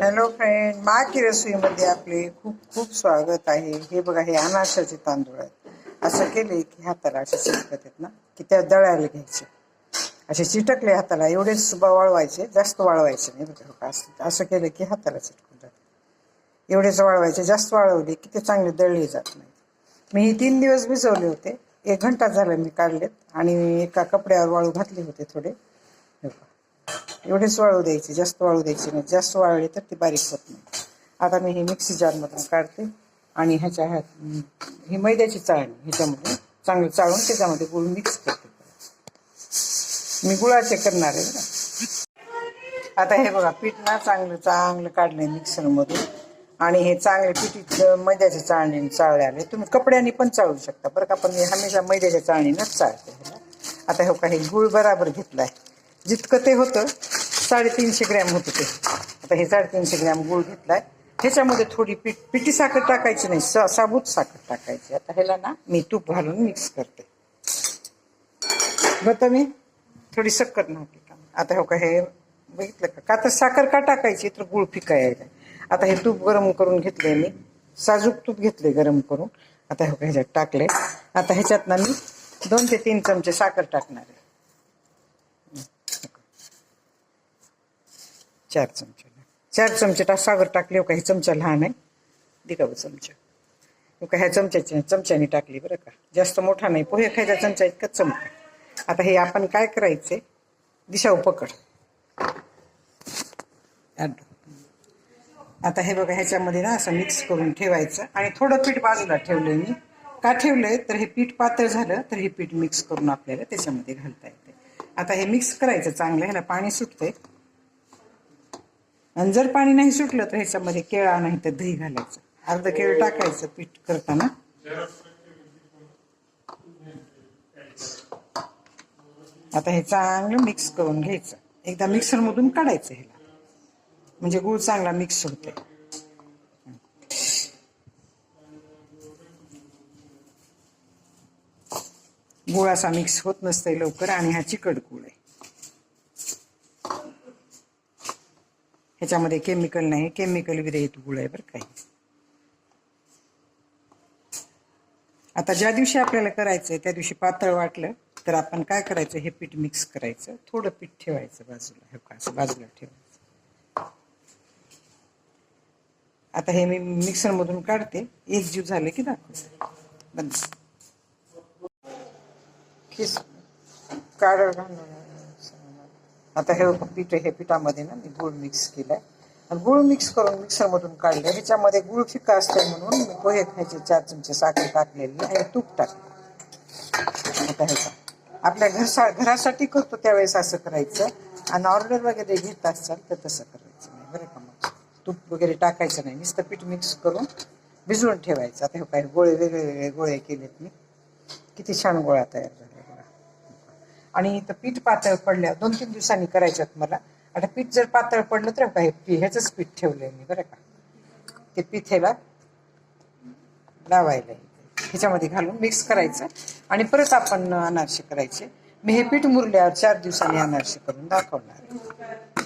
Hello friend माकी रसोईमध्ये आपले खूप खूप स्वागत आहे. हे बघा हे अनारशाचे तांदूळ आहेत. असं केले की हाताला असे चिटकत आहेत ना की त्या दळायला घ्यायचे. असे चिटकले हाताला एवढेच वाळवायचे जास्त वाळवायचे नाही बघा. असं असं केलं की हाताला चिटकून जाते. एवढेच वाळवायचे जास्त वाळवले की ते चांगले दळले जात नाही. मी हे तीन दिवस भिजवले होते. एक घंटा झाला मी काढलेत आणि एका कपड्यावर वाळू घातले होते थोडे. बघा. एवढेच वाळू द्यायचे जास्त वाळू द्यायचे नाही. जास्त वाळले तर ते बारीक होत नाही. आता मी हे मिक्सी जारमधून काढते आणि ह्याच्या ह्यात ही मैद्याची चाळणी ह्याच्यामध्ये. चांगलं चाळून त्याच्यामध्ये गुळ मिक्स करते. मी गुळाचे करणार आहे बरं आता हे बघा पीठ ना चांगलं चांगलं काढलंय मिक्सरमधून. आणि हे चांगले पिठीचं मैद्याच्या चाळणीने चाळले आले. तुम्ही कपड्याने पण चाळू शकता. बरं का पण मी हमेशा मैद्याच्या चाळणीनंच चाळते. ह्याला. आता हे काही गुळ बराबर घेतलाय. जितकं ते होतं साडेतीनशे ग्रॅम होतं ते. आता हे साडेतीनशे ग्रॅम गुळ घेतलाय. ह्याच्यामध्ये थोडी पीठ पिठी साखर टाकायची नाही सा साबूत साखर टाकायची. आता ह्याला ना मी तूप घालून मिक्स करते. बघ मी थोडी सक्कर नव्हती. का आता हो का हे बघितलं का? का तर साखर का टाकायची? तर गुळ फिकायला यायला आता हे तूप गरम करून घेतले मी. साजूक तूप घेतले गरम करून. आता हो का ह्याच्यात टाकले आता ह्याच्यात ना मी दोन ते तीन चमचे साखर टाकणार आहे. चार चमचे चार चमचे टा टाकले हो का? हे चमचा लहान आहे. दे का चमचा. हो का? ह्या चमच्याच्या चमच्याने टाकली बरं का? जास्त मोठा नाही. पोहे खायचा चमचा इतका चमका आता हे आपण काय करायचे? दिशा पकड आता हे बघा ह्याच्यामध्ये ना असं मिक्स करून ठेवायचं. आणि थोडं पीठ बाजूला ठेवलंय मी. का ठेवलंय? तर हे पीठ पातळ झालं तर हे पीठ मिक्स करून आपल्याला त्याच्यामध्ये घालता येते आता हे मिक्स करायचं चांगलं ह्याला पाणी सुटतंय. आणि जर पाणी नाही सुटलं तर ह्याच्यामध्ये केळा नाही तर दही घालायचं. अर्ध केळ टाकायचं पीठ करताना. आता हे चांगलं मिक्स करून घ्यायचं. एकदा मिक्सरमधून काढायचं ह्याला. म्हणजे गूळ चांगला मिक्स होते गुळ असा मिक्स होत नसतंय लवकर आणि हा चिकट गुळ आहे. ह्याच्यामध्ये केमिकल नाही केमिकल विरहित गुळ आहे बरं काही आता ज्या दिवशी आपल्याला करायचंय त्या दिवशी पातळ वाटलं तर आपण काय करायचं? हे पीठ मिक्स करायचं. थोडं पीठ ठेवायचं बाजूला हे का बाजूला ठेवायचं. आता हे मी मिक्सर मधून काढते. एक जीव झाले की दाखवते. बंद. खिस काढ आता हे पीठ हे पिठामध्ये ना मी गूळ मिक्स केलाय. आणि गुळ मिक्स करून मिक्सरमधून काढलं. ह्याच्यामध्ये गुळ फिका असते म्हणून मी पोहे खायचे चार चमचे साखर टाकलेली आणि तूप टाकले. आता ह्याचा आपल्या घरसा घरासाठी करतो त्यावेळेस असं करायचं. आणि ऑर्डर वगैरे घेत असाल तर तसं करायचं नाही बरं का मग? तूप वगैरे टाकायचं नाही नुसतं पीठ मिक्स करून भिजवून ठेवायचं. आता हे काय गोळे वेगळे वेगळे गोळे केलेत मी. किती छान गोळा तयार झाला. आणि इथं पीठ पातळ पडल्या दोन तीन दिवसांनी करायच्यात मला. आता पीठ जर पातळ पडलं तर काय ह्याचंच पीठ ठेवलंय मी बरं का? ते पीठ ह्याला लावायला ह्याच्यामध्ये घालून मिक्स करायचं आणि परत आपण अनारसे करायचे. मी हे पीठ मुरल्यावर चार दिवसांनी अनारसे करून दाखवणार.